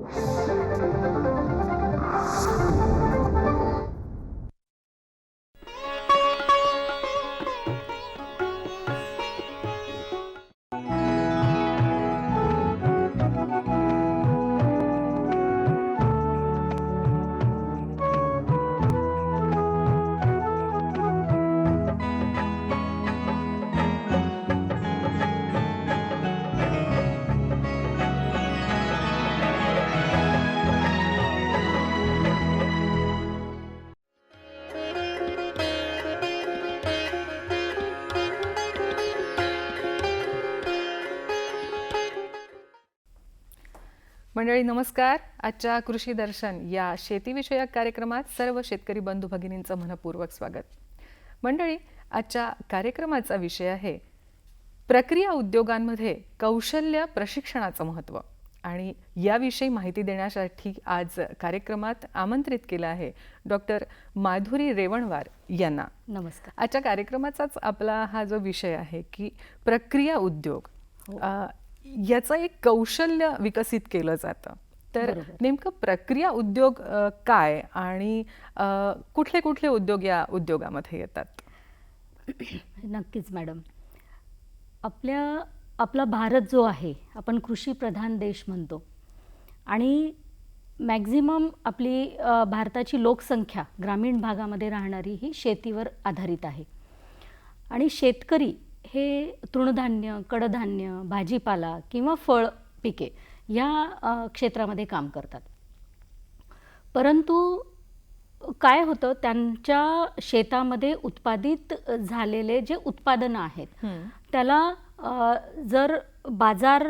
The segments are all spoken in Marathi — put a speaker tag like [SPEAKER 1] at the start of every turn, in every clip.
[SPEAKER 1] Thank you. मंडळी नमस्कार. आजच्या कृषी दर्शन या शेतीविषयक कार्यक्रमात सर्व शेतकरी बंधू भगिनींचं मनपूर्वक स्वागत. मंडळी आजच्या कार्यक्रमाचा विषय आहे प्रक्रिया उद्योगांमध्ये कौशल्य प्रशिक्षणाचं महत्त्व. आणि याविषयी माहिती देण्यासाठी आज कार्यक्रमात आमंत्रित केलं आहे डॉक्टर माधुरी रेवणवार यांना.
[SPEAKER 2] नमस्कार.
[SPEAKER 1] आजच्या कार्यक्रमाचाच आपला हा जो विषय आहे की प्रक्रिया उद्योग.
[SPEAKER 2] हो.
[SPEAKER 1] याचं एक कौशल्य विकसित केलं जातं. तर. नेमकं प्रक्रिया उद्योग काय आणि कुठले कुठले उद्योग या उद्योगामध्ये येतात?
[SPEAKER 2] नक्कीच मॅडम. आपल्या आपला भारत जो आहे आपण कृषीप्रधान देश म्हणतो. आणि मॅक्झिमम आपली भारताची लोकसंख्या ग्रामीण भागामध्ये राहणारी ही शेतीवर आधारित आहे. आणि शेतकरी हे तृणधान्य कडधान्य भाजीपाला किंवा फळ पिके या क्षेत्रामध्ये काम करतात. परंतु काय होतं त्यांच्या शेतामध्ये उत्पादित झालेले जे उत्पादनं आहेत त्याला जर बाजार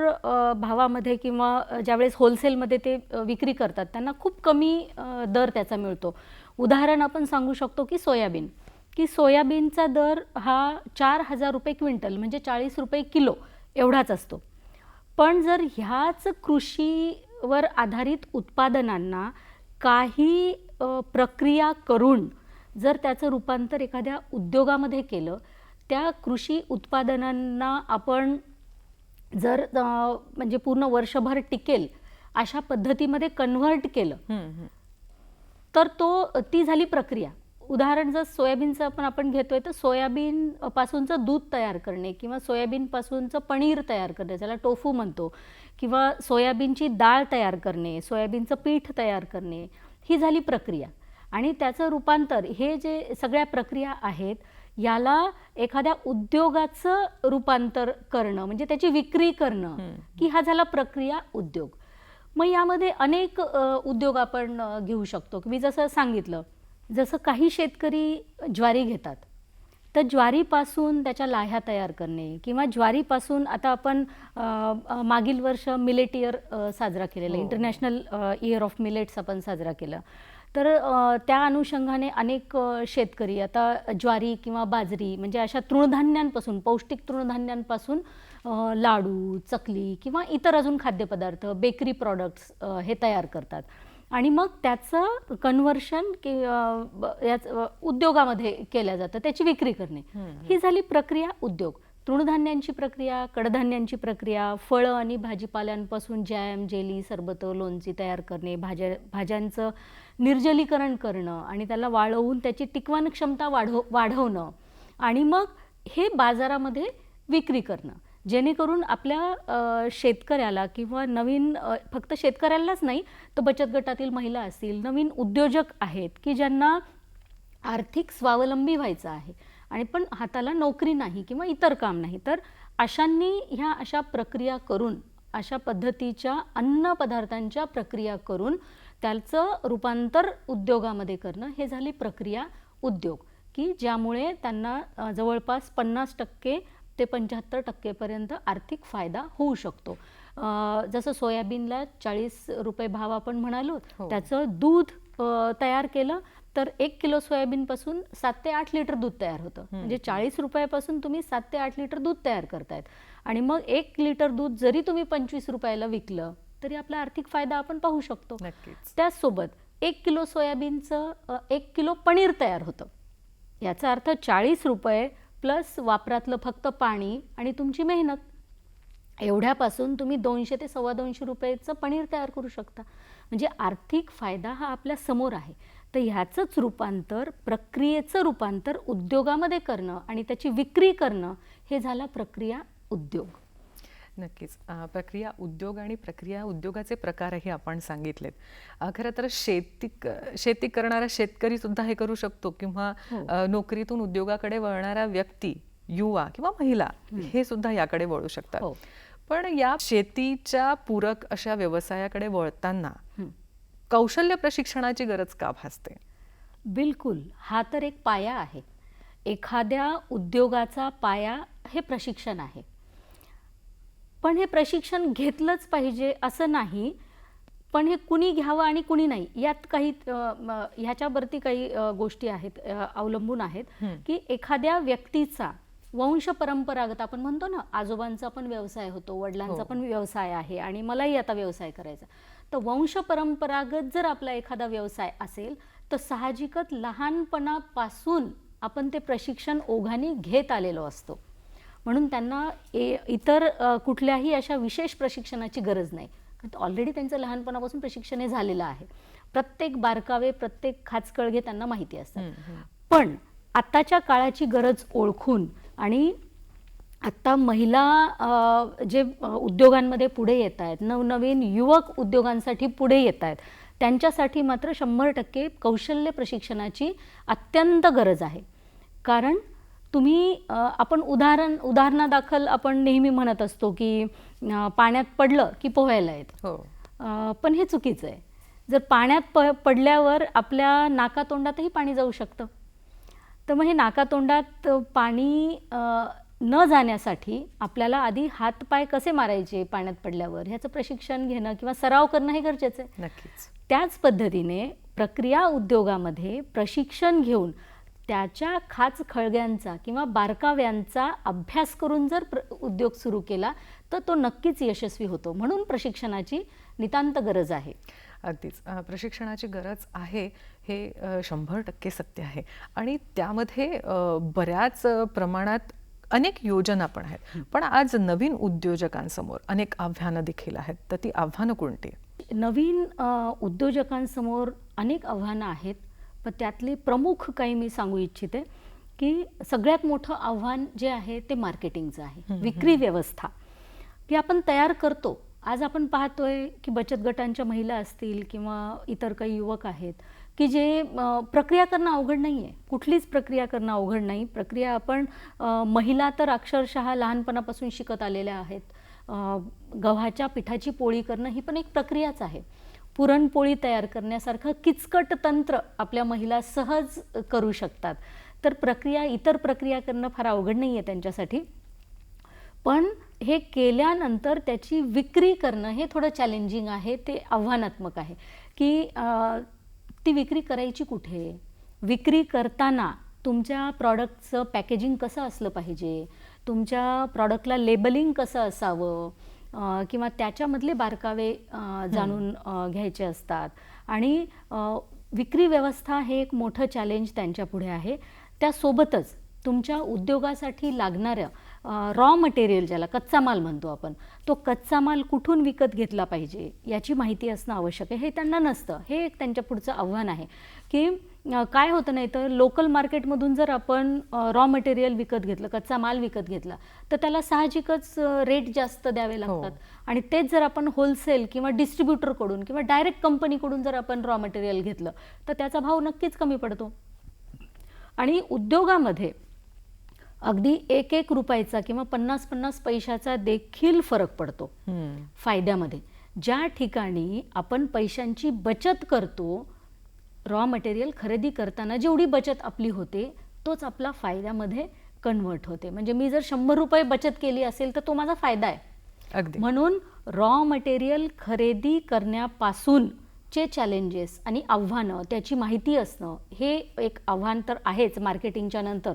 [SPEAKER 2] भावामध्ये किंवा ज्यावेळेस होलसेलमध्ये ते विक्री करतात त्यांना खूप कमी दर त्याचा मिळतो. उदाहरण आपण सांगू शकतो की सोयाबीन. की सोयाबीनचा दर हा चार हजार रुपये क्विंटल म्हणजे चाळीस रुपये किलो एवढाच असतो पण जर ह्याच कृषीवर आधारित उत्पादनांना काही प्रक्रिया करून जर त्याचं रूपांतर एखाद्या उद्योगामध्ये केलं त्या कृषी उत्पादनांना आपण जर म्हणजे पूर्ण वर्षभर टिकेल अशा पद्धतीमध्ये कन्व्हर्ट केलं. तर तो ती झाली प्रक्रिया उदाहरण जर सोयाबीनचं पण आपण घेतोय तर सोयाबीन पासूनचं दूध तयार करणे किंवा सोयाबीन पासूनचं पनीर तयार करणे ज्याला टोफू म्हणतो किंवा सोयाबीनची डाळ तयार करणे सोयाबीनचं पीठ तयार करणे ही झाली प्रक्रिया. आणि त्याचं रूपांतर हे जे सगळ्या प्रक्रिया आहेत याला एखाद्या उद्योगाचं रूपांतर करणं म्हणजे त्याची विक्री करणं की हा झाला प्रक्रिया उद्योग. मग यामध्ये अनेक उद्योग आपण घेऊ शकतो. मी जसं सांगितलं जसं काही शेतकरी ज्वारी घेतात तर ज्वारीपासून त्याच्या लाह्या तयार करणे किंवा ज्वारीपासून आता आपण मागील वर्ष मिलेट इयर साजरा केलेला. इंटरनॅशनल इयर ऑफ मिलेट्स आपण साजरा केला तर त्या अनुषंगाने अनेक शेतकरी आता ज्वारी किंवा बाजरी म्हणजे अशा तृणधान्यांपासून पौष्टिक तृणधान्यांपासून लाडू चकली किंवा इतर अजून खाद्यपदार्थ बेकरी प्रॉडक्ट्स हे तयार करतात आणि मग त्याचं कन्व्हर्शन याच उद्योगामध्ये केलं जातं त्याची विक्री करणे. ही झाली प्रक्रिया उद्योग. तृणधान्यांची प्रक्रिया कडधान्यांची प्रक्रिया फळं आणि भाजीपाल्यांपासून जॅम जेली सरबतं लोणची तयार करणे भाज्या भाज्यांचं निर्जलीकरण करणं आणि त्याला वाळवून त्याची टिकवण क्षमता वाढव वाढवणं आणि मग हे बाजारामध्ये विक्री करणं. जेणेकरून आपल्या शेतकऱ्याला किंवा नवीन फक्त शेतकऱ्यालाच नाही तर बचत गटातील महिला असतील नवीन उद्योजक आहेत की ज्यांना आर्थिक स्वावलंबी व्हायचं आहे आणि पण हाताला नोकरी नाही किंवा इतर काम नाही तर अशांनी ह्या अशा प्रक्रिया करून अशा पद्धतीच्या अन्न पदार्थांच्या प्रक्रिया करून त्याचं रूपांतर उद्योगामध्ये करणं हे झाली प्रक्रिया उद्योग की ज्यामुळे त्यांना जवळपास पन्नास टक्के ते पंच्याहत्तर टक्केपर्यंत आर्थिक फायदा होऊ शकतो. जसं सोयाबीनला चाळीस रुपये भाव आपण म्हणालो
[SPEAKER 1] हो.
[SPEAKER 2] त्याचं दूध तयार केलं तर एक किलो सोयाबीनपासून सात ते आठ लिटर दूध तयार होतं. म्हणजे चाळीस रुपयापासून तुम्ही सात ते आठ लिटर दूध तयार करतायत. आणि मग एक लिटर दूध जरी तुम्ही पंचवीस रुपयाला विकलं तरी आपला आर्थिक फायदा आपण पाहू शकतो. त्याचसोबत एक किलो सोयाबीनचं एक किलो पनीर तयार होतं. याचा अर्थ चाळीस रुपये प्लस वापरातलं फक्त पाणी आणि तुमची मेहनत. एवढ्यापासून तुम्ही दोनशे ते सव्वा दोनशे रुपयाचं पनीर तयार करू शकता. म्हणजे आर्थिक फायदा हा आपल्यासमोर आहे. तर ह्याचंच रूपांतर प्रक्रियेचं रूपांतर उद्योगामध्ये करणं आणि त्याची विक्री करणं हे झाला प्रक्रिया उद्योग.
[SPEAKER 1] नक्कीच. प्रक्रिया उद्योग आणि प्रक्रिया उद्योगाचे प्रकारही आपण सांगितलेत. खरं तर शेती शेती करणारा शेतकरी सुद्धा हे करू शकतो किंवा
[SPEAKER 2] हो.
[SPEAKER 1] नोकरीतून उद्योगाकडे वळणारा व्यक्ती युवा किंवा महिला हे. सुद्धा याकडे वळू शकतात.
[SPEAKER 2] हो.
[SPEAKER 1] पण या शेतीच्या पूरक अशा व्यवसायाकडे वळताना. कौशल्य प्रशिक्षणाची गरज का भासते?
[SPEAKER 2] बिलकुल. हा तर एक पाया आहे. एखाद्या उद्योगाचा पाया हे प्रशिक्षण आहे. पण हे प्रशिक्षण घेतलंच पाहिजे असं नाही पण हे कुणी घ्यावं आणि कुणी नाही यात काही ह्याच्यावरती काही गोष्टी आहेत अवलंबून आहेत. की एखाद्या व्यक्तीचा वंश परंपरागत आपण म्हणतो ना आजोबांचा पण व्यवसाय होतो वडिलांचा
[SPEAKER 1] हो.
[SPEAKER 2] पण व्यवसाय आहे आणि मलाही आता व्यवसाय करायचा तर वंश परंपरागत जर आपला एखादा व्यवसाय असेल तर साहजिकच लहानपणापासून आपण ते प्रशिक्षण ओघाने घेत आलेलो असतो म्हणून त्यांना ए इतर कुठल्याही अशा विशेष प्रशिक्षणाची गरज नाही. कारण ऑलरेडी त्यांचं लहानपणापासून प्रशिक्षण हे झालेलं आहे. प्रत्येक बारकावे प्रत्येक खाचकळगे त्यांना माहिती असतात. पण आत्ताच्या काळाची गरज ओळखून आणि आत्ता महिला जे उद्योगांमध्ये पुढे येत आहेत नवनवीन युवक उद्योगांसाठी पुढे येत आहेत त्यांच्यासाठी मात्र शंभर टक्के कौशल्य प्रशिक्षणाची अत्यंत गरज आहे. कारण तुम्ही आपण उदाहरण उदाहरणादाखल आपण नेहमी म्हणत असतो की पाण्यात पडलं की पोहायला येतं.
[SPEAKER 1] हो.
[SPEAKER 2] पण हे चुकीचं आहे. जर पाण्यात प पडल्यावर आपल्या नाकातोंडातही पाणी जाऊ शकतं. तर मग हे नाकातोंडात पाणी न जाण्यासाठी आपल्याला आधी हातपाय कसे मारायचे पाण्यात पडल्यावर? ह्याचं प्रशिक्षण घेणं किंवा सराव करणं हे गरजेचं आहे.
[SPEAKER 1] नक्कीच.
[SPEAKER 2] त्याच पद्धतीने प्रक्रिया उद्योगामध्ये प्रशिक्षण घेऊन त्याच्या खाच खळग्यांचा किंवा बारकाव्यांचा अभ्यास करून जर प्र उद्योग सुरू केला तर तो नक्कीच यशस्वी होतो. म्हणून प्रशिक्षणाची नितांत गरज आहे.
[SPEAKER 1] अगदीच. प्रशिक्षणाची गरज आहे हे शंभर टक्के सत्य आहे. आणि त्यामध्ये बऱ्याच प्रमाणात अनेक योजना पण आहेत. पण आज नवीन उद्योजकांसमोर अनेक आव्हानं देखील आहेत. तर ती आव्हानं कोणती?
[SPEAKER 2] नवीन उद्योजकांसमोर अनेक आव्हानं आहेत. पण त्यातली प्रमुख काही मी सांगू इच्छिते की सगळ्यात मोठं आव्हान जे आहे ते मार्केटिंगचं आहे विक्री व्यवस्था. की आपण तयार करतो. आज आपण पाहतोय की बचत गटांच्या महिला असतील किंवा इतर काही युवक आहेत की जे प्रक्रिया करणं अवघड नाही आहे कुठलीच प्रक्रिया करणं अवघड नाही. प्रक्रिया आपण महिला तर अक्षरशः लहानपणापासून शिकत आलेल्या आहेत. गव्हाच्या पिठाची पोळी करणं ही पण एक प्रक्रियाच आहे. पुरणपोळी तयार करण्यासारखं किचकट तंत्र आपल्या महिला सहज करू शकतात. तर प्रक्रिया इतर प्रक्रिया करणं फार अवघड नाही आहे त्यांच्यासाठी. पण हे केल्यानंतर त्याची विक्री करणं हे थोडं चॅलेंजिंग आहे ते आव्हानात्मक आहे. की ती विक्री करायची कुठे? विक्री करताना तुमच्या प्रॉडक्टचं पॅकेजिंग कसं असलं पाहिजे? तुमच्या प्रॉडक्टला लेबलिंग कसं असावं? किंवा त्याच्यामधले बारकावे जाणून घ्यायचे असतात. आणि विक्री व्यवस्था हे एक मोठं चॅलेंज त्यांच्या पुढे आहे. त्यासोबतच तुमच्या उद्योगासाठी लागणारं रॉ मटेरियल ज्याला कच्चा माल म्हणतो आपण तो कच्चा माल कुठून विकत घेतला पाहिजे याची माहिती असणं आवश्यक आहे. हे त्यांना नसतं. हे एक त्यांच्या पुढचं आव्हान आहे की काय होतं नाही तर लोकल मार्केटमधून जर आपण रॉ मटेरियल विकत घेतलं कच्चा माल विकत घेतला तर त्याला साहजिकच रेट जास्त द्यावे लागतात. आणि तेच जर आपण होलसेल किंवा डिस्ट्रीब्युटरकडून किंवा डायरेक्ट कंपनीकडून जर आपण रॉ मटेरियल घेतलं तर त्याचा भाव नक्कीच कमी पडतो. आणि उद्योगामध्ये अगदी एक एक रुपयाचा किंवा पन्नास पन्नास पैशाचा देखील फरक पडतो. फायद्यामध्ये. ज्या ठिकाणी आपण पैशांची बचत करतो रॉ मटेरियल खरेदी करताना जेवढी बचत आपली होते तोच आपला फायद्यामध्ये कन्वर्ट होते. म्हणजे मी जर शंभर रुपये बचत केली असेल तर तो माझा फायदा आहे.
[SPEAKER 1] अगदी.
[SPEAKER 2] म्हणून रॉ मटेरियल खरेदी करण्यापासून चे चॅलेंजेस आणि आव्हानं त्याची माहिती असणं हे एक आव्हान तर आहेच मार्केटिंगच्या नंतर.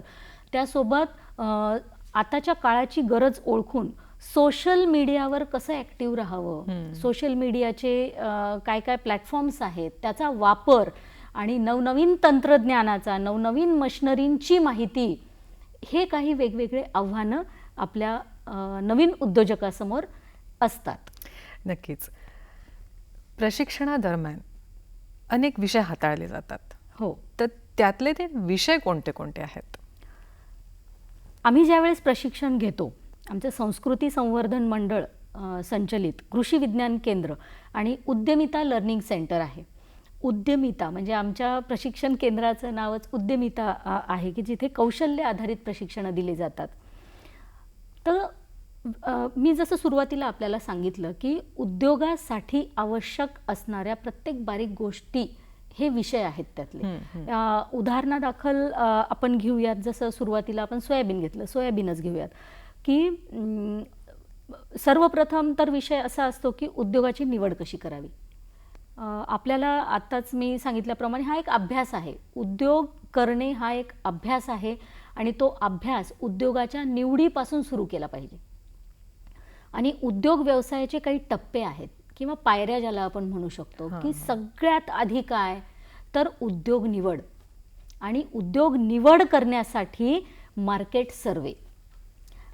[SPEAKER 2] त्यासोबत आताच्या काळाची गरज ओळखून सोशल मीडियावर कसं ॲक्टिव्ह राहावं. सोशल मीडियाचे काय काय प्लॅटफॉर्म्स आहेत? त्याचा वापर आणि नवनवीन तंत्रज्ञानाचा नवनवीन मशिनरींची माहिती हे काही वेगवेगळे आव्हानं आपल्या नवीन उद्योजकासमोर असतात.
[SPEAKER 1] नक्कीच. प्रशिक्षणादरम्यान अनेक विषय हाताळले जातात.
[SPEAKER 2] हो.
[SPEAKER 1] तर त्यातले ते विषय कोणते कोणते आहेत?
[SPEAKER 2] आम्ही ज्यावेळेस प्रशिक्षण घेतो आमचं संस्कृती संवर्धन मंडळ संचलित कृषी विज्ञान केंद्र आणि उद्यमिता लर्निंग सेंटर आहे. उद्यमिता म्हणजे आमच्या प्रशिक्षण केंद्राचं नावच उद्यमिता आहे की जिथे कौशल्य आधारित प्रशिक्षणं दिली जातात. तर मी जसं सुरुवातीला आपल्याला सांगितलं की उद्योगासाठी आवश्यक असणाऱ्या प्रत्येक बारीक गोष्टी हे विषय आहेत त्यातले. उदाहरणादाखल आपण घेऊयात जसं सुरुवातीला आपण सोयाबीन घेतलं सोयाबीनच घेऊयात. की सर्वप्रथम तर विषय असा असतो की उद्योगाची निवड कशी करावी? आपल्याला आत्ताच मी सांगितल्याप्रमाणे हा एक अभ्यास आहे. उद्योग करणे हा एक अभ्यास आहे आणि तो अभ्यास उद्योगाच्या निवडीपासून सुरू केला पाहिजे. आणि उद्योग व्यवसायाचे काही टप्पे आहेत किंवा पायऱ्या ज्याला आपण म्हणू शकतो की. सगळ्यात आधी काय? तर उद्योग निवड. आणि उद्योग निवड करण्यासाठी मार्केट सर्वे.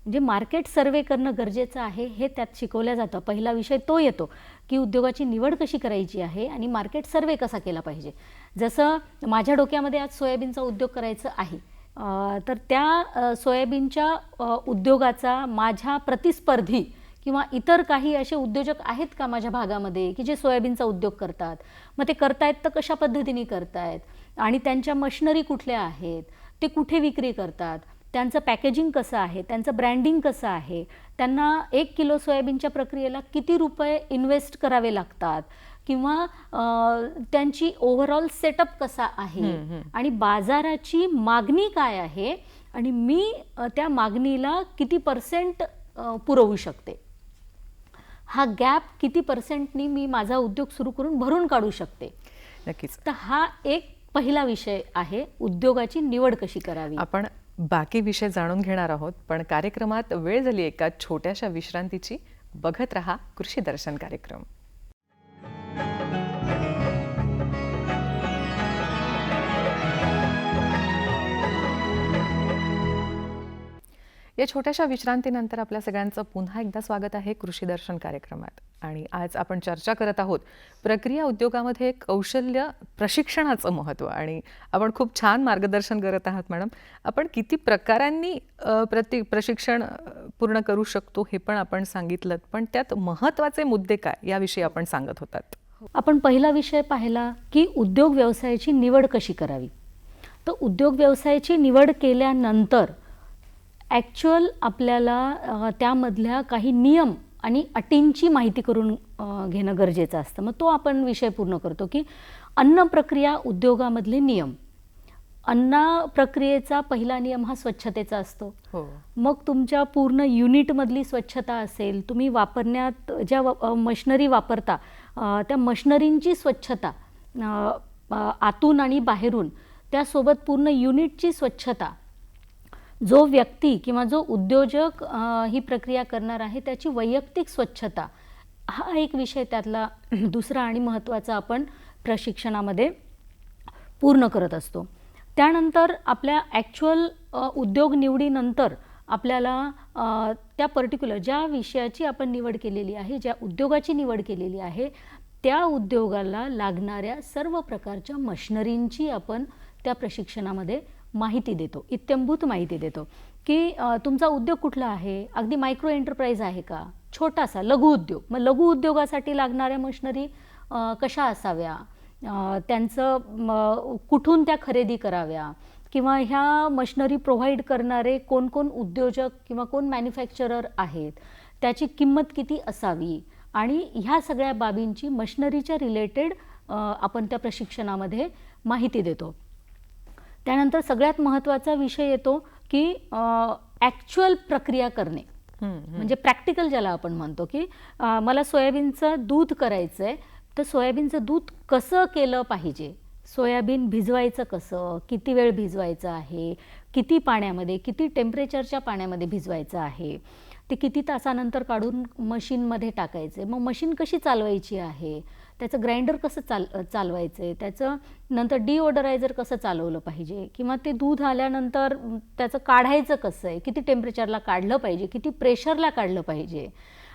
[SPEAKER 2] म्हणजे मार्केट सर्वे करणं गरजेचं आहे हे त्यात शिकवलं जातं. पहिला विषय तो येतो. की उद्योगाची निवड कशी करायची आहे आणि मार्केट सर्वे कसा केला पाहिजे. जसं माझ्या डोक्यामध्ये आज सोयाबीनचा उद्योग करायचं आहे तर त्या सोयाबीनच्या उद्योगाचा माझ्या प्रतिस्पर्धी किंवा इतर काही असे उद्योजक आहेत का माझ्या भागामध्ये की जे सोयाबीनचा उद्योग करतात? मग ते करतायत तर कशा पद्धतीने करतायत? आणि त्यांच्या मशनरी कुठल्या आहेत? ते कुठे विक्री करतात? त्यांचं पॅकेजिंग कसं आहे? त्यांचं ब्रँडिंग कसं आहे? त्यांना एक किलो सोयाबीनच्या प्रक्रियेला किती रुपये इन्व्हेस्ट करावे लागतात? किंवा त्यांची ओव्हरऑल सेटअप कसा आहे. आणि बाजाराची मागणी काय आहे? आणि मी त्या मागणीला किती पर्सेंट पुरवू शकते? हा गॅप किती पर्सेंटनी मी माझा उद्योग सुरू करून भरून काढू शकते?
[SPEAKER 1] नक्कीच.
[SPEAKER 2] तर हा एक पहिला विषय आहे. उद्योगाची निवड कशी करावी?
[SPEAKER 1] आपण बाकी विषय जाणून घेणार आहोत पण कार्यक्रमात वेळ झाली एका छोट्याशा विश्रांतीची. बघत रहा कृषी दर्शन कार्यक्रम. या छोट्याशा विश्रांतीनंतर आपल्या सगळ्यांचं पुन्हा एकदा स्वागत आहे कृषी दर्शन कार्यक्रमात. आणि आज आपण चर्चा करत आहोत प्रक्रिया उद्योगामध्ये कौशल्य प्रशिक्षणाचं महत्त्व. आणि आपण खूप छान मार्गदर्शन करत आहात मॅडम. आपण किती प्रकारांनी प्रति प्रशिक्षण पूर्ण करू शकतो हे पण आपण सांगितलं. पण त्यात महत्त्वाचे मुद्दे काय याविषयी आपण सांगत होतात.
[SPEAKER 2] आपण पहिला विषय पाहिला की उद्योग व्यवसायाची निवड कशी करावी? तर उद्योग व्यवसायाची निवड केल्यानंतर ॲक्च्युअल आपल्याला त्यामधल्या काही नियम आणि अटींची माहिती करून घेणं गरजेचं असतं. मग तो आपण विषय पूर्ण करतो की अन्न प्रक्रिया उद्योगामधले नियम. अन्न प्रक्रियेचा पहिला नियम हा स्वच्छतेचा असतो.
[SPEAKER 1] हो.
[SPEAKER 2] मग तुमच्या पूर्ण युनिटमधली स्वच्छता असेल तुम्ही वापरण्यात ज्या व- मशिनरी वापरता त्या मशिनरींची स्वच्छता आतून आणि बाहेरून त्यासोबत पूर्ण युनिटची स्वच्छता जो व्यक्ती किंवा जो उद्योजक ही प्रक्रिया करणार आहे त्याची वैयक्तिक स्वच्छता हा एक विषय त्यातला दुसरा आणि महत्त्वाचा आपण प्रशिक्षणामध्ये पूर्ण करत असतो. त्यानंतर आपल्या ॲक्च्युअल उद्योग निवडीनंतर आपल्याला त्या पर्टिक्युलर ज्या विषयाची आपण निवड केलेली आहे ज्या उद्योगाची निवड केलेली आहे त्या उद्योगाला लागणाऱ्या सर्व प्रकारच्या मशनरींची आपण त्या प्रशिक्षणामध्ये माहिती देतो इत्यंभूत माहिती देतो. की तुमचा उद्योग कुठला आहे? अगदी मायक्रो एंटरप्राईज आहे का? छोटासा लघु उद्योग. मग लघु उद्योगासाठी लागणाऱ्या मशिनरी कशा असाव्या? त्यांचं कुठून त्या खरेदी कराव्या? किंवा ह्या मशिनरी प्रोव्हाइड करणारे कोण कोण उद्योजक किंवा कोण मॅन्युफॅक्चरर आहेत? त्याची किंमत किती असावी? आणि ह्या सगळ्या बाबींची मशिनरीच्या रिलेटेड आपण त्या प्रशिक्षणामध्ये माहिती देतो. त्यानंतर सगळ्यात महत्त्वाचा विषय येतो की ॲक्च्युअल प्रक्रिया करणे. म्हणजे प्रॅक्टिकल ज्याला आपण म्हणतो की मला सोयाबीनचं दूध करायचं आहे तर सोयाबीनचं दूध कसं केलं पाहिजे? सोयाबीन भिजवायचं कसं? किती वेळ भिजवायचं आहे? किती पाण्यामध्ये किती टेम्परेचरच्या पाण्यामध्ये भिजवायचं आहे? ते किती तासानंतर काढून मशीनमध्ये टाकायचे मग मशीन कशी चालवायची आहे? त्याचं ग्राइंडर कसं चाल चालवायचं आहे त्याचं नंतर डिओडरायझर कसं चालवलं पाहिजे? किंवा ते दूध आल्यानंतर त्याचं काढायचं कसं आहे? किती टेम्परेचरला काढलं पाहिजे? किती प्रेशरला काढलं पाहिजे?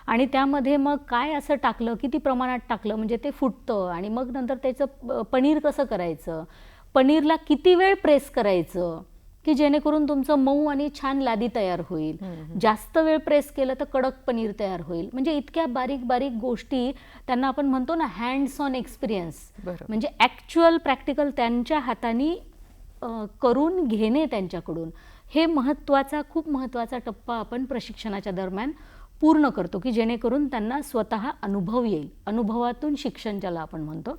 [SPEAKER 2] आणि त्यामध्ये मग काय असं टाकलं? किती प्रमाणात टाकलं? म्हणजे ते फुटतं आणि मग नंतर त्याचं प- पनीर कसं करायचं? पनीरला किती वेळ प्रेस करायचं? की जेणेकरून तुमचं मऊ आणि छान लादी तयार होईल. जास्त वेळ प्रेस केलं तर कडक पनीर तयार होईल. म्हणजे इतक्या बारीक बारीक गोष्टी त्यांना आपण म्हणतो ना हँड्स ऑन एक्सपिरियन्स. म्हणजे ॲक्च्युअल प्रॅक्टिकल त्यांच्या हाताने करून घेणे त्यांच्याकडून. हे महत्त्वाचा खूप महत्त्वाचा टप्पा आपण प्रशिक्षणाच्या दरम्यान पूर्ण करतो की जेणेकरून त्यांना स्वतः अनुभव येईल. अनुभवातून शिक्षण ज्याला आपण म्हणतो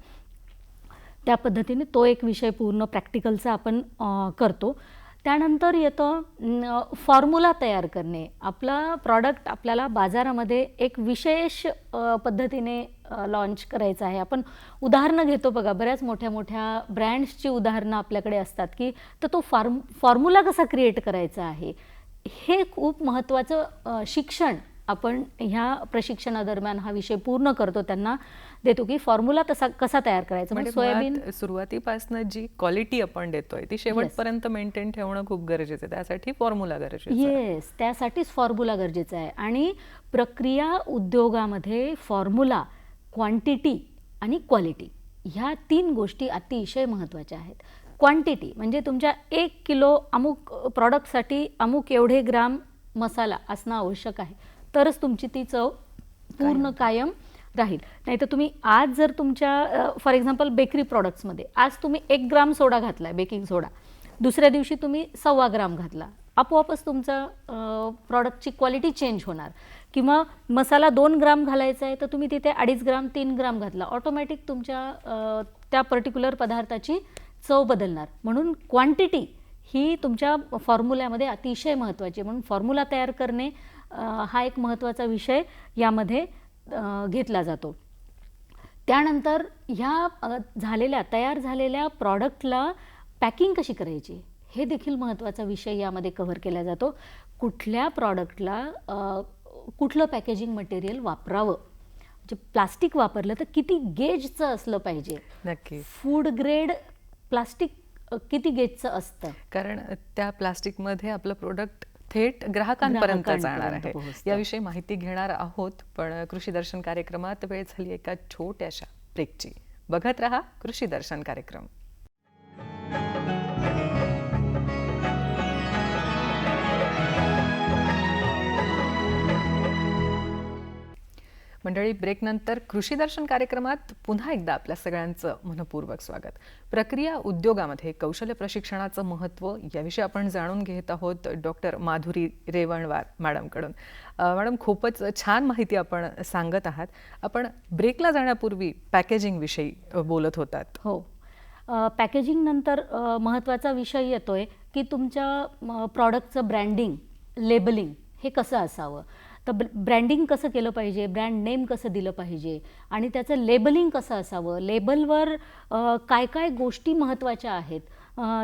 [SPEAKER 2] त्या पद्धतीने तो एक विषय पूर्ण प्रॅक्टिकलचा आपण करतो. त्यानंतर येतं फॉर्म्युला तयार करणे. आपला प्रॉडक्ट आपल्याला बाजारामध्ये एक विशेष पद्धतीने लॉन्च करायचं आहे. आपण उदाहरणं घेतो बघा बऱ्याच मोठ्या मोठ्या ब्रँड्सची उदाहरणं आपल्याकडे असतात की तर तो फॉर्म फॉर्म्युला कसा क्रिएट करायचा आहे? हे खूप महत्त्वाचं शिक्षण आपण ह्या प्रशिक्षणादरम्यान हा विषय पूर्ण करतो. त्यांना देतो की फॉर्म्युला तसा कसा तयार करायचा?
[SPEAKER 1] म्हणजे
[SPEAKER 2] सोयाबीन
[SPEAKER 1] सुरुवातीपासून जी क्वालिटी आपण देतोय ती शेवटपर्यंत मेंटेन ठेवणं खूप गरजेचं आहे. त्यासाठी फॉर्म्युला गरजेचं आहे.
[SPEAKER 2] येस त्यासाठीच फॉर्म्युला गरजेचा आहे. आणि प्रक्रिया उद्योगामध्ये फॉर्म्युला क्वांटिटी आणि क्वालिटी ह्या तीन गोष्टी अतिशय महत्त्वाच्या आहेत. क्वांटिटी म्हणजे तुमच्या एक किलो अमुक प्रॉडक्टसाठी अमुक एवढे ग्राम मसाला असणं आवश्यक आहे. तरच तुमची ती चव पूर्ण कायम राहील. नाही तर तुम्ही आज जर तुमच्या फॉर एक्झाम्पल बेकरी प्रॉडक्ट्समध्ये आज तुम्ही एक ग्राम सोडा घातला बेकिंग सोडा. दुसऱ्या दिवशी तुम्ही सव्वा ग्राम घातला. आपोआपच तुमचा प्रॉडक्टची क्वालिटी चेंज होणार. किंवा मसाला दोन ग्राम घालायचा आहे तर तुम्ही तिथे अडीच ग्राम तीन ग्राम घातला. ऑटोमॅटिक तुमच्या त्या पर्टिक्युलर पदार्थाची चव बदलणार. म्हणून क्वांटिटी ही तुमच्या फॉर्म्युल्यामध्ये अतिशय महत्त्वाची म्हणून फॉर्म्युला तयार करणे हा एक महत्त्वाचा विषय यामध्ये घेतला जातो. त्यानंतर ह्या झालेल्या तयार झालेल्या प्रॉडक्टला पॅकिंग कशी करायची? हे देखील महत्त्वाचा विषय यामध्ये कव्हर केला जातो. कुठल्या प्रॉडक्टला कुठलं पॅकेजिंग मटेरियल वापरावं? म्हणजे प्लास्टिक वापरलं तर किती गेजचं असलं पाहिजे?
[SPEAKER 1] नक्की
[SPEAKER 2] फूड ग्रेड प्लास्टिक किती गेजचं असतं?
[SPEAKER 1] कारण त्या प्लास्टिकमध्ये आपलं प्रोडक्ट थेट ग्राहकांपर्यंत जाणार आहे. याविषयी माहिती घेणार आहोत पण कृषी दर्शन कार्यक्रमात वेळ झाली एका छोट्याशा ब्रेकची बघत रहा कृषी दर्शन कार्यक्रम. मंडळी ब्रेकनंतर कृषी दर्शन कार्यक्रमात पुन्हा एकदा आपल्या सगळ्यांचं मनपूर्वक स्वागत. प्रक्रिया उद्योगामध्ये कौशल्य प्रशिक्षणाचं महत्त्व याविषयी आपण जाणून घेत आहोत डॉक्टर माधुरी रेवणवार मॅडमकडून. मॅडम खूपच छान माहिती आपण सांगत आहात. आपण ब्रेकला जाण्यापूर्वी पॅकेजिंगविषयी बोलत होतात.
[SPEAKER 2] हो. पॅकेजिंग नंतर महत्त्वाचा विषय येतोय की तुमच्या प्रॉडक्टचं ब्रँडिंग लेबलिंग हे कसं असावं? तर ब्रँडिंग कसं केलं पाहिजे? ब्रँड नेम कसं दिलं पाहिजे? आणि त्याचं लेबलिंग कसं असावं? लेबलवर काय काय गोष्टी महत्त्वाच्या आहेत?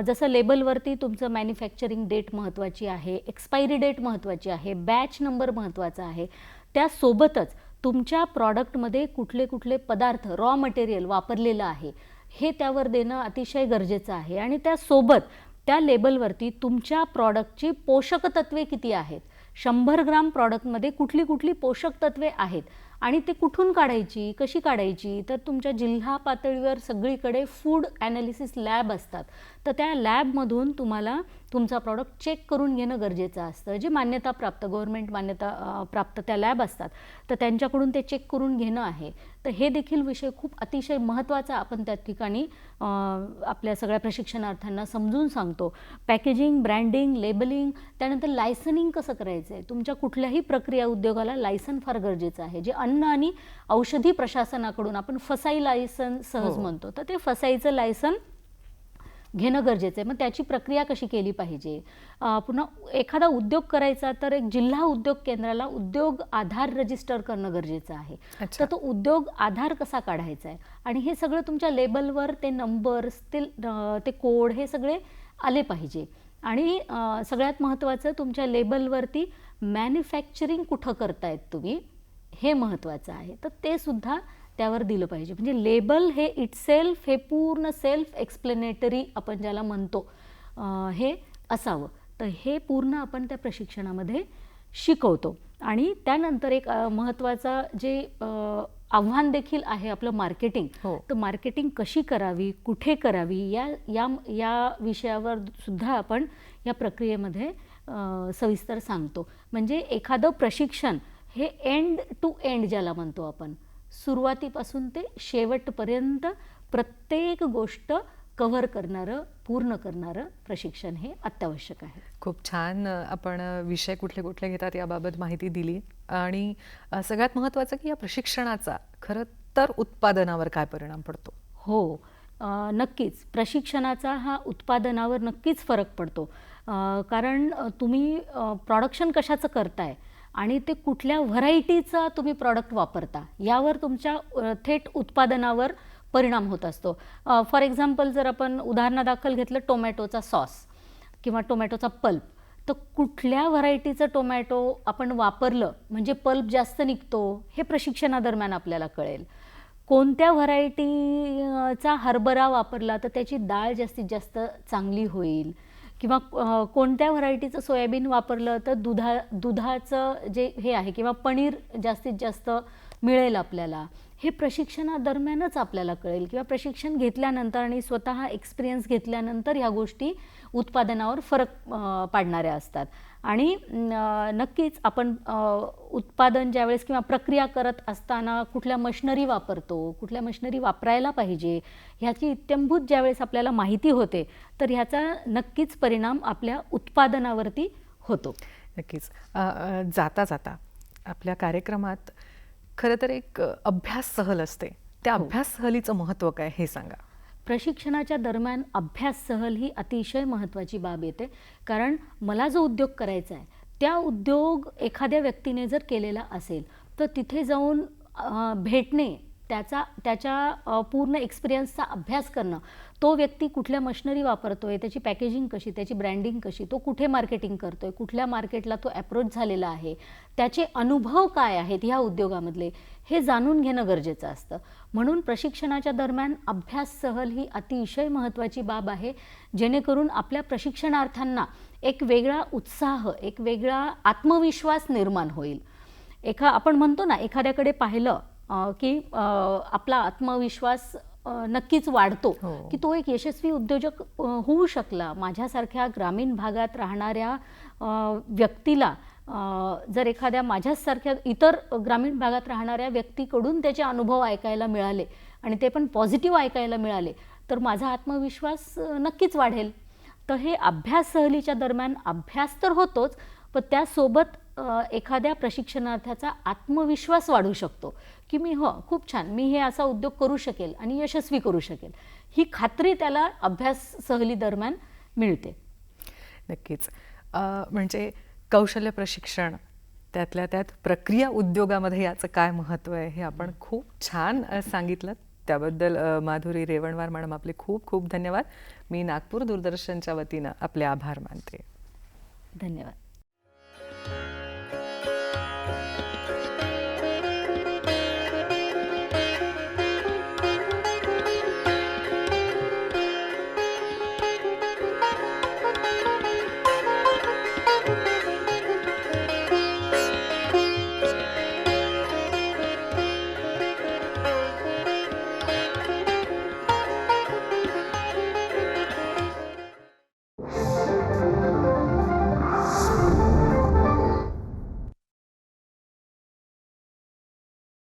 [SPEAKER 2] जसं लेबलवरती तुमचं मॅन्युफॅक्चरिंग डेट महत्त्वाची आहे एक्सपायरी डेट महत्त्वाची आहे बॅच नंबर महत्त्वाचा आहे. त्यासोबतच तुमच्या प्रॉडक्टमध्ये कुठले कुठले पदार्थ रॉ मटेरियल वापरलेलं आहे हे त्यावर देणं अतिशय गरजेचं आहे. आणि त्यासोबत त्या लेबलवरती तुमच्या प्रॉडक्टची पोषक तत्वे किती आहेत? शंभर ग्राम प्रॉडक्टमध्ये कुठली कुठली पोषक तत्वे आहेत आणि ते कुठून काढायची कशी काढायची तर तुमच्या जिल्हा पातळीवर सगळीकडे फूड ॲनालिसिस लॅब असतात. तर त्या लॅबमधून तुम्हाला तुमचा प्रॉडक्ट चेक करून घेणं गरजेचं असतं. जे मान्यता प्राप्त गव्हर्नमेंट मान्यता प्राप्त त्या लॅब असतात तर त्यांच्याकडून ते चेक करून घेणं आहे. तर हे देखील विषय खूप अतिशय महत्त्वाचा आपण त्या ठिकाणी आपल्या सगळ्या प्रशिक्षणार्थ्यांना समजून सांगतो. पॅकेजिंग ब्रँडिंग लेबलिंग त्यानंतर लायसनिंग कसं करायचं आहे? तुमच्या कुठल्याही प्रक्रिया उद्योगाला लायसन फार गरजेचं आहे. जे अन्न आणि औषधी प्रशासनाकडून आपण फसाई लायसन सहज
[SPEAKER 1] हो.
[SPEAKER 2] म्हणतो. तर ते फसाईचं लायसन घेणं गरजेचं आहे. मग त्याची प्रक्रिया कशी केली पाहिजे? पुन्हा एखादा उद्योग करायचा तर एक जिल्हा उद्योग केंद्राला उद्योग आधार रजिस्टर करणं गरजेचं आहे. तर तो उद्योग आधार कसा काढायचा आहे? आणि हे सगळं तुमच्या लेबलवर ते नंबर्स ते ते कोड हे सगळे आले पाहिजे. आणि सगळ्यात महत्त्वाचं तुमच्या लेबलवरती मॅन्युफॅक्चरिंग कुठं करतायत तुम्ही? हे महत्त्वाचं आहे. तर ते सुद्धा त्यावर दिलं पाहिजे. म्हणजे लेबल हे इटसेल्फ हे पूर्ण सेल्फ एक्सप्लेनेटरी आपण ज्याला म्हणतो हे असावं. तर हे पूर्ण आपण त्या प्रशिक्षणामध्ये शिकवतो. आणि त्यानंतर एक महत्त्वाचा जे आव्हान देखील आहे आपलं मार्केटिंग
[SPEAKER 1] हो.
[SPEAKER 2] तर मार्केटिंग कशी करावी कुठे करावी या या या विषयावर सुद्धा आपण या प्रक्रियेमध्ये सविस्तर सांगतो. म्हणजे एखादं प्रशिक्षण हे एंड टू एंड ज्याला म्हणतो आपण. सुरुवातीपासून ते शेवटपर्यंत प्रत्येक गोष्ट कव्हर करणारं पूर्ण करणारं प्रशिक्षण हे अत्यावश्यक आहे.
[SPEAKER 1] खूप छान आपण विषय कुठले कुठले घेतात याबाबत माहिती दिली. आणि सगळ्यात महत्त्वाचं की या प्रशिक्षणाचा खरं तर उत्पादनावर काय परिणाम पडतो?
[SPEAKER 2] हो नक्कीच. प्रशिक्षणाचा हा उत्पादनावर नक्कीच फरक पडतो. कारण तुम्ही प्रॉडक्शन कशाचं करताय? आणि ते कुठल्या व्हरायटीचा तुम्ही प्रॉडक्ट वापरता यावर तुमच्या थेट उत्पादनावर परिणाम होत असतो. फॉर एक्झाम्पल जर आपण उदाहरणादाखल घेतलं टोमॅटोचा सॉस किंवा टोमॅटोचा पल्प तर कुठल्या व्हरायटीचं टोमॅटो आपण वापरलं म्हणजे पल्प जास्त निघतो हे प्रशिक्षणादरम्यान आपल्याला कळेल. कोणत्या व्हरायटीचा हरभरा वापरला तर त्याची डाळ जास्तीत जास्त चांगली होईल. किंवा कोणत्या व्हरायटीचं सोयाबीन वापरलं तर दुधा दुधाचं जे हे आहे किंवा पनीर जास्तीत जास्त मिळेल आपल्याला हे प्रशिक्षणादरम्यानच आपल्याला कळेल. किंवा प्रशिक्षण घेतल्यानंतर आणि स्वतः एक्सपिरियन्स घेतल्यानंतर ह्या गोष्टी उत्पादनावर फरक पाडणाऱ्या असतात. आणि नक्कीच आपण उत्पादन ज्यावेळेस किंवा प्रक्रिया करत असताना कुठल्या मशिनरी वापरतो कुठल्या मशिनरी वापरायला पाहिजे ह्याची इत्यंभूत ज्यावेळेस आपल्याला माहिती होते तर ह्याचा नक्कीच परिणाम आपल्या उत्पादनावरती होतो.
[SPEAKER 1] नक्कीच. जाता जाता आपल्या कार्यक्रमात खरं तर एक अभ्यास सहल असते. त्या
[SPEAKER 2] हो.
[SPEAKER 1] अभ्यास सहलीचं महत्त्व काय हे सांगा.
[SPEAKER 2] प्रशिक्षणाच्या दरम्यान अभ्यास सहल ही अतिशय महत्त्वाची बाब येते. कारण मला जो उद्योग करायचा आहे त्या उद्योग एखाद्या व्यक्तीने जर केलेला असेल तर तिथे जाऊन भेटणे त्याचा त्याच्या पूर्ण एक्सपिरियन्सचा अभ्यास करणं तो व्यक्ती कुठल्या मशनरी वापरतोय त्याची पॅकेजिंग कशी त्याची ब्रँडिंग कशी तो कुठे मार्केटिंग करतोय कुठल्या मार्केटला तो अप्रोच झालेला आहे त्याचे अनुभव काय आहेत ह्या उद्योगामधले हे जाणून घेणं गरजेचं असतं. म्हणून प्रशिक्षणाच्या दरम्यान अभ्यास सहल ही अतिशय महत्त्वाची बाब आहे जेणेकरून आपल्या प्रशिक्षणार्थांना एक वेगळा उत्साह एक वेगळा आत्मविश्वास निर्माण होईल. एखा आपण म्हणतो ना एखाद्याकडे पाहिलं की आपला आत्मविश्वास नक्कीच वाढतो
[SPEAKER 1] हो.
[SPEAKER 2] की तो एक यशस्वी उद्योजक होऊ शकला. माझ्यासारख्या ग्रामीण भागात राहणाऱ्या व्यक्तीला जर एखाद्या माझ्यासारख्या इतर ग्रामीण भागात राहणाऱ्या व्यक्तीकडून त्याचे अनुभव ऐकायला मिळाले आणि ते पण पॉझिटिव्ह ऐकायला मिळाले तर माझा आत्मविश्वास नक्कीच वाढेल. तर हे अभ्यास सहलीच्या दरम्यान अभ्यास तर होतोच पण त्यासोबत एखाद्या प्रशिक्षणार्थ्याचा आत्मविश्वास वाढू शकतो. की मी हो खूप छान. मी हे असा उद्योग करू शकेल आणि यशस्वी करू शकेल. ही खात्री त्याला अभ्यास सहली दरम्यान मिळते.
[SPEAKER 1] नक्कीच. म्हणजे कौशल्य प्रशिक्षण त्यातल्या त्यात प्रक्रिया उद्योगामध्ये याचं काय महत्त्व आहे हे आपण खूप छान सांगितलं. त्याबद्दल माधुरी रेवणवार मॅडम आपले खूप खूप धन्यवाद. मी नागपूर दूरदर्शनच्या वतीनं आपले आभार मानते.
[SPEAKER 2] धन्यवाद.